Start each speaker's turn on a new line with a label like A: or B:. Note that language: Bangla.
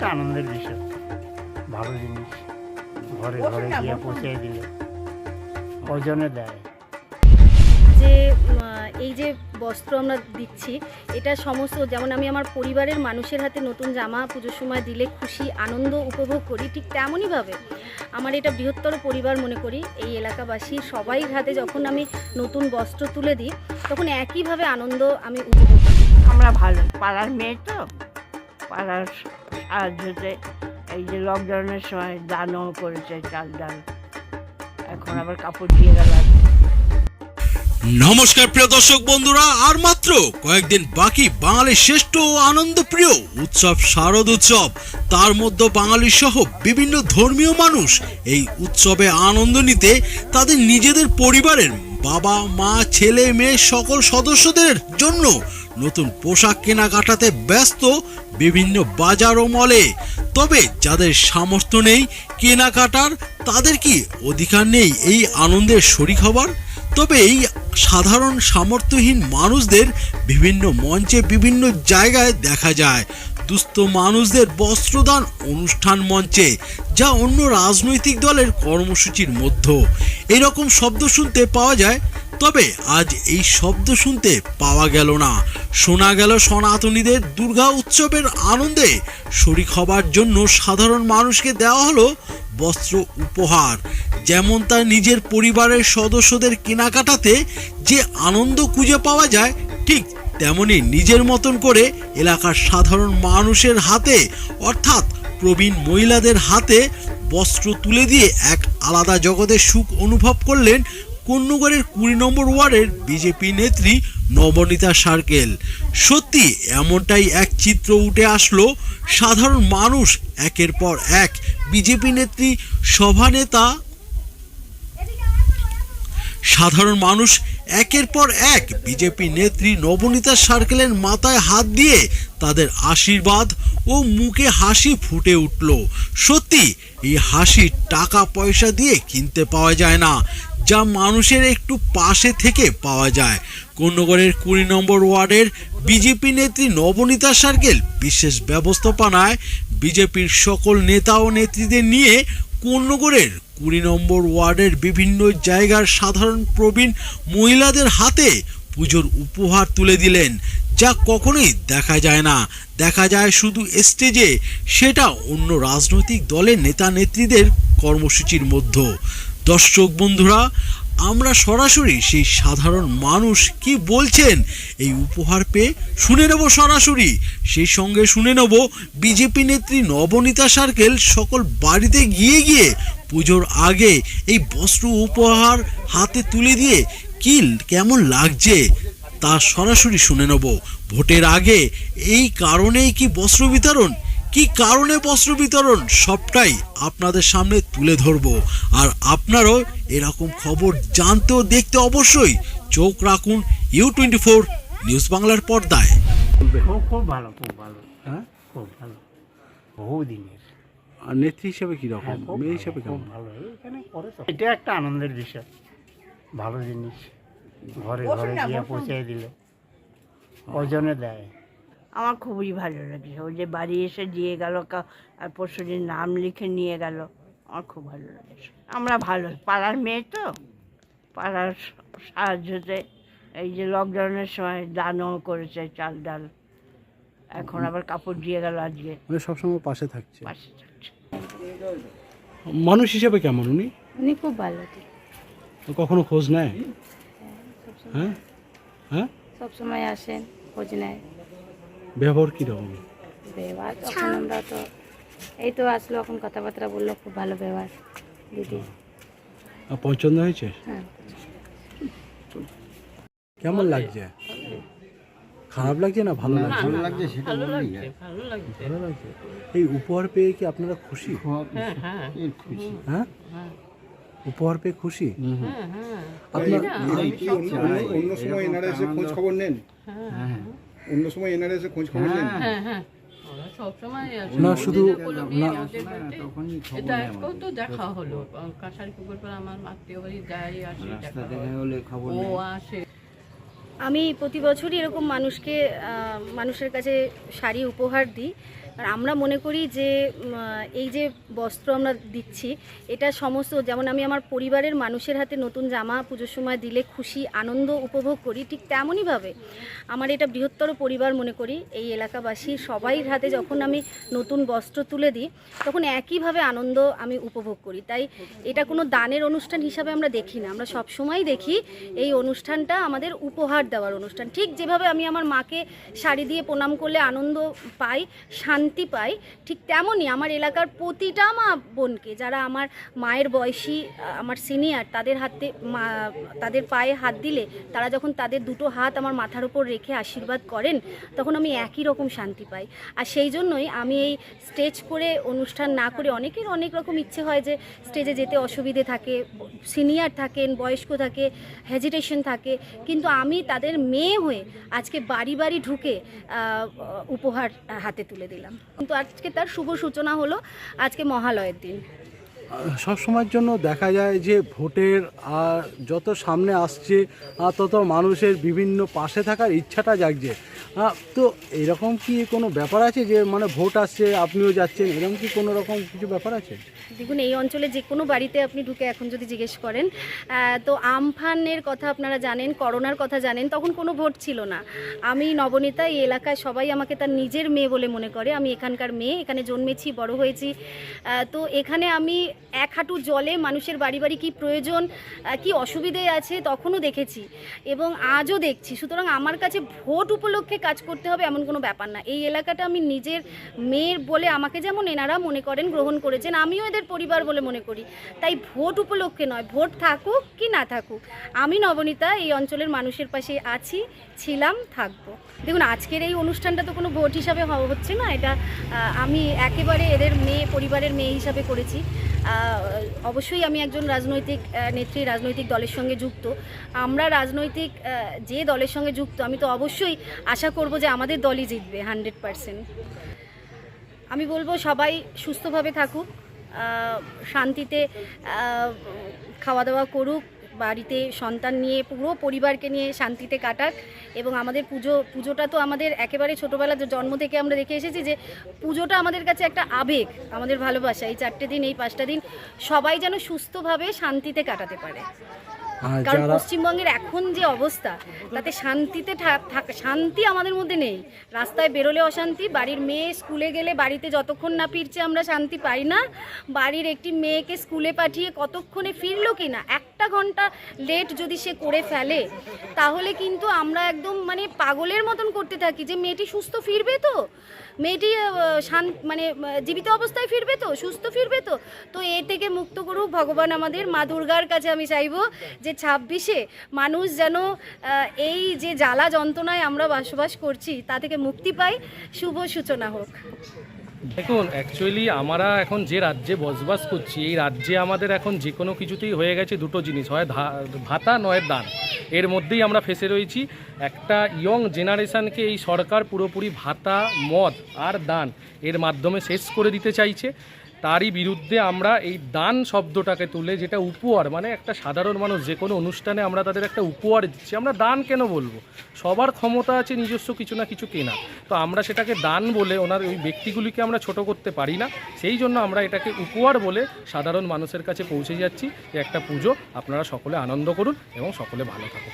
A: একটা আনন্দের বিষয়। ভালো জিনিস। ঘরে ঘরে গিয়ে পৌঁছে দিলে। ওজনে দেয়।
B: যে এই যে বস্ত্র আমরা দিচ্ছি এটা সমস্ত যেমন আমি আমার পরিবারের মানুষের হাতে নতুন জামা পুজোর সময় দিলে খুশি আনন্দ উপভোগ করি ঠিক তেমনইভাবে আমার এটা বৃহত্তর পরিবার মনে করি এই এলাকাবাসী সবাই হাতে যখন আমি নতুন বস্ত্র তুলে দিই তখন একইভাবে আনন্দ আমি উপভোগ করি।
C: আমরা ভালো পাড়ার মেয়ে তো? পাড়ার সাহায্যতে এই যে লকডাউনের সময় দানও করেছে চাল ডাল। এখন আবার কাপড় দিয়ে গেল
D: নমস্কার প্রিয় দর্শক বন্ধুরা, আর মাত্র কয়েকদিন বাকি বাঙালির শ্রেষ্ঠ ও আনন্দপ্রিয় উৎসব শারদ উৎসব। তার মধ্যে বাঙালি সহ বিভিন্ন ধর্মীয় মানুষ এই উৎসবে আনন্দ নিতে তাদের নিজেদের পরিবারের বাবা, মা, ছেলে, মেয়ে সকল সদস্যদের জন্য নতুন পোশাক কেনাকাটাতে ব্যস্ত বিভিন্ন বাজার ও মলে। তবে যাদের সামর্থ্য নেই কেনাকাটার, তাদের কি অধিকার নেই এই আনন্দের শরিক হবার তবে এই সাধারণ সামর্থ্যহীন মানুষদের বিভিন্ন মঞ্চে বিভিন্ন জায়গায় দেখা যায়। দুস্থ মানুষদের বস্ত্রদান অনুষ্ঠান মঞ্চে, যা অন্য রাজনৈতিক দলের কর্মসূচির মধ্যে। এরকম শব্দ শুনতে পাওয়া যায় তবে আজ এই শব্দ শুনতে পাওয়া গেল না। শোনা গেল সনাতনীদের দুর্গা উৎসবের আনন্দে। শরিক হবার জন্য সাধারণ মানুষকে দেওয়া হলো বস্ত্র উপহার। যেমন তার নিজের পরিবারের সদস্যদের কেনাকাটাতে যে আনন্দ খুঁজে পাওয়া যায়, ঠিক তেমনি নিজের মতন করে এলাকার সাধারণ মানুষের হাতে, অর্থাৎ প্রবীণ মহিলাদের হাতে বস্ত্র তুলে দিয়ে এক আলাদা জগতের সুখ অনুভব করলেন কন্যগড়ের কুড়ি নম্বর ওয়ার্ডের বিজেপি নেত্রী নবনীতা সার্কেল। সত্যি, এমনটাই এক চিত্র উঠে আসলো। সাধারণ মানুষ একের পর এক বিজেপি নেত্রী, সভানেতা। সাধারণ মানুষ একের পর এক বিজেপি নেত্রী নবনীতা সার্কেলের মাথায় হাত দিয়ে তাদের আশীর্বাদ ও মুখে হাসি ফুটে উঠল। সত্যি, এই হাসি টাকা পয়সা দিয়ে কিনতে পাওয়া যায় না। যা মানুষের একটু পাশে থেকে পাওয়া যায়। কোন্নগরের কুড়ি নম্বর ওয়ার্ডের বিজেপি নেত্রী নবনীতা সার্কেল বিশেষ ব্যবস্থাপনায় বিজেপির সকল নেতা ও নেত্রীদের নিয়ে কোন্নগরের কুড়ি নম্বর ওয়ার্ডের বিভিন্ন জায়গার সাধারণ প্রবীণ মহিলাদের হাতে পুজোর উপহার তুলে দিলেন। যা কখনোই দেখা যায় না। দেখা যায় শুধু স্টেজে, সেটা অন্য রাজনৈতিক দলের নেতা নেত্রীদের কর্মসূচির মধ্যে। দর্শক বন্ধুরা, আমরা সরাসরি সেই সাধারণ মানুষ কি বলছেন এই উপহার পেয়ে শুনে নেব সরাসরি। সেই সঙ্গে শুনে নেব বিজেপি নেত্রী নবনীতা সার্কেল সকল বাড়িতে গিয়ে গিয়ে পুজোর আগে এই বস্ত্র উপহার হাতে তুলে দিয়ে কি, কেমন লাগছে তা সরাসরি শুনে নেব। ভোটের আগে এই কারণেই কি বস্ত্র বিতরণ? কি কারণে বস্ত্র বিতরণ? সবটাই আপনাদের সামনে তুলে ধরব। আর আপনারও এরকম খবর জানতে ও দেখতে অবশ্যই চোখ রাখুন ইউ টোয়েন্টি ফোর নিউজ বাংলার পর্দায়।
A: খুব ভালো খুব ভালো।
E: হ্যাঁ?
A: খুব ভালো। বহু দিনের
E: আর নেত্রী হিসেবে কি রকম?
A: হ্যাঁ,
E: মেয়ে
A: ভালো, খুব
E: কেমন?
A: ভালো। এখানে করে তো। এটা একটা আনন্দের বিষয়। ভালো জিনিস। ঘরে ঘরে গিয়ে পৌঁছে দিলে। ওজনে দেয়।
C: আমার খুবই ভালো লাগছে ও যে বাড়ি এসে দিয়ে গেল কা- আর পরশুদিন নাম লিখে নিয়ে গেল আমার খুব ভালো লাগে আমরা ভালো পাড়ার মেয়ে তো? পাড়ার সাহায্যতে এই যে লকডাউনের সময় দানও করেছে চাল ডাল। এখন আবার কাপড় দিয়ে গেল আজকে।
E: মানে সবসময় পাশে থাকছে।
C: পাশে থাকছে।
E: মানুষ হিসেবে কেমন উনি?
B: উনি খুব ভালো
E: কখনো খোঁজ নেয়? হ্যাঁ? হ্যাঁ?
B: সবসময় আসেন খোঁজ নেয়।
E: ব্যবহার কীরকম
B: ব্যবহার তখন আমরা তো এই তো আসলো এখন কথাবার্তা বলল খুব ভালো ব্যবহার দিদি।
E: পছন্দ হয়েছে?
B: হ্যাঁ।
E: কেমন লাগছে? খারাপ লাগছে না ভালো লাগছে?
C: ভালো লাগছে ভালো লাগছে
E: ভালো লাগছে। এই উপহার পেয়ে কি আপনারা খুশি?
C: হ্যাঁ হ্যাঁ।
E: হ্যাঁ? উপহার পেয়ে খুশি?
C: হ্যাঁ হ্যাঁ।
E: আপনার
F: অন্য- অন্য সময় এনারা এসে খোঁজ খবর নেন। অন্য সময় এনআরএস এর খোঁজ খবর নেন
C: হ্যাঁ হ্যাঁ। আসে।
E: না শুধু না
C: তো দেখা হলো। কাছারি পুকুর পর আমার আত্মীয় বাড়ি যাই আসে দেখা হয়। ও আসে।
B: আমি প্রতি বছরই এরকম মানুষকে মানুষের কাছে শাড়ি উপহার দিই। আর আমরা মনে করি যে এই যে বস্ত্র আমরা দিচ্ছি, এটা সমস্ত যেমন আমি আমার পরিবারের মানুষের হাতে নতুন জামা পুজোর সময় দিলে খুশি, আনন্দ উপভোগ করি, ঠিক তেমনইভাবে আমার এটা বৃহত্তর পরিবার মনে করি, এই এলাকাবাসী সবাইর হাতে যখন আমি নতুন বস্ত্র তুলে দিই, তখন একইভাবে আনন্দ আমি উপভোগ করি। তাই এটা কোনো দানের অনুষ্ঠান হিসাবে আমরা দেখি না, আমরা সবসময় দেখি এই অনুষ্ঠানটা আমাদের উপহার দেওয়ার অনুষ্ঠান। ঠিক যেভাবে আমি আমার মাকে শাড়ি দিয়ে প্রণাম করলে আনন্দ পাই, শান্তি পাই, ঠিক তেমনই আমার এলাকার প্রতিটা মা বোনকে, যারা আমার মায়ের বয়সী, আমার সিনিয়র তাদের হাতে মা- তাদের পায়ে হাত দিলে তারা যখন তাদের দুটো হাত আমার মাথার উপর রেখে আশীর্বাদ করেন, তখন আমি একই রকম শান্তি পাই। আর সেই জন্যই আমি এই স্টেজ করে অনুষ্ঠান না করে অনেকের অনেক রকম ইচ্ছে হয় যে স্টেজে যেতে অসুবিধে থাকে সিনিয়র থাকেন, বয়স্ক থাকে হেজিটেশন থাকে, কিন্তু আমি তাদের মেয়ে হয়ে আজকে বাড়ি বাড়ি ঢুকে উপহার হাতে তুলে দিলাম। কিন্তু আজকে তার শুভ সূচনা হলো আজকে মহালয়ের দিন।
E: সব সময়ের জন্য দেখা যায় যে ভোটের আর যত সামনে আসছে তত মানুষের বিভিন্ন পাশে থাকার ইচ্ছাটা জাগছে। তো এরকম কি কোনো ব্যাপার আছে যে মানে ভোট আসছে, আপনিও যাচ্ছেন, এরকম কি কোনো রকম কিছু ব্যাপার আছে?
B: দেখুন, এই অঞ্চলে যে কোনো বাড়িতে আপনি ঢুকে এখন যদি জিজ্ঞেস করেন তো আমফানের কথা আপনারা জানেন, করোনার কথা জানেন, তখন কোনো ভোট ছিল না। আমি নবনীতা, এই এলাকায় সবাই আমাকে তার নিজের মেয়ে বলে মনে করে। আমি এখানকার মেয়ে, এখানে জন্মেছি, বড় হয়েছি। তো এখানে আমি এক হাঁটু জলে মানুষের বাড়ি বাড়ি কী প্রয়োজন কী অসুবিধে আছে তখনও দেখেছি এবং আজও দেখছি। সুতরাং আমার কাছে ভোট উপলক্ষে কাজ করতে হবে এমন কোনো ব্যাপার না। এই এলাকাটা আমি নিজের মেয়ের বলে আমাকে যেমন এনারা মনে করেন গ্রহণ করেছেন, আমিও এদের পরিবার বলে মনে করি। তাই ভোট উপলক্ষে নয়, ভোট থাকুক কি না থাকুক, আমি নবনীতা এই অঞ্চলের মানুষের পাশে আছি, ছিলাম, থাকব। দেখুন, আজকের এই অনুষ্ঠানটা তো কোনো ভোট হিসাবে হচ্ছে না, এটা আমি একেবারে এদের মেয়ে, পরিবারের মেয়ে হিসাবে করেছি। অবশ্যই আমি একজন রাজনৈতিক নেত্রী, রাজনৈতিক দলের সঙ্গে যুক্ত। আমরা রাজনৈতিক যে দলের সঙ্গে যুক্ত, আমি তো অবশ্যই আশা করব যে আমাদের দলই জিতবে, হান্ড্রেড পারসেন্ট। আমি বলব সবাই সুস্থভাবে থাকুক শান্তিতে খাওয়া দাওয়া করুক বাড়িতে সন্তান নিয়ে পুরো পরিবারকে নিয়ে শান্তিতে কাটাক এবং আমাদের পুজো, পুজোটা তো আমাদের একেবারে ছোটোবেলা জন্ম থেকে আমরা দেখে এসেছি যে পুজোটা আমাদের কাছে একটা আবেগ, আমাদের ভালোবাসা। এই চারটে দিন, এই পাঁচটা দিন সবাই যেন সুস্থভাবে শান্তিতে কাটাতে পারে। কারণ পশ্চিমবঙ্গের এখন যে অবস্থা তাতে শান্তিতে শান্তি আমাদের মধ্যে নেই। রাস্তায় বেরোলে অশান্তি বাড়ির মেয়ে স্কুলে গেলে বাড়িতে যতক্ষণ না ফিরছে আমরা শান্তি পাই না। বাড়ির একটি মেয়েকে স্কুলে পাঠিয়ে কতক্ষণে ফিরলো কি না? একটা ঘণ্টা লেট যদি সে করে ফেলে তাহলে কিন্তু আমরা একদম মানে পাগলের মতন করতে থাকি যে মেয়েটি সুস্থ ফিরবে তো। মেয়েটি মানে জীবিত অবস্থায় ফিরবে তো, সুস্থ ফিরবে তো তো এ থেকে মুক্ত করুক ভগবান আমাদের। মা দুর্গার কাছে আমি চাইব যে ছাব্বিশে মানুষ যেন এই যে জ্বালা যন্ত্রণায় আমরা বসবাস করছি, তা থেকে মুক্তি পাই শুভ সূচনা হোক।
G: দেখুন অ্যাকচুয়ালি আমরা এখন যে রাজ্যে বসবাস করছি, এই রাজ্যে আমাদের এখন যে কোনো কিছুতেই হয়ে গেছে দুটো জিনিস, হয় ভাতা নয় দান। এর মধ্যেই আমরা ফেসে রয়েছি। একটা ইয়ং জেনারেশানকে এই সরকার পুরোপুরি ভাতা, মদ আর দান এর মাধ্যমে শেষ করে দিতে চাইছে। তারই বিরুদ্ধে আমরা এই দান শব্দটাকে তুলে, যেটা উপহার মানে একটা সাধারণ মানুষ যে কোনো অনুষ্ঠানে আমরা তাদের একটা উপহার দিচ্ছি। আমরা দান কেন বলব? সবার ক্ষমতা আছে, নিজস্ব কিছু না কিছু কেনা তো আমরা সেটাকে দান বলে ওনার ওই ব্যক্তিগুলিকে আমরা ছোট করতে পারি না। সেই জন্য আমরা এটাকে উপহার বলে সাধারণ মানুষের কাছে পৌঁছে যাচ্ছি। যে একটা পুজো আপনারা সকলে আনন্দ করুন এবং সকলে ভালো থাকুন।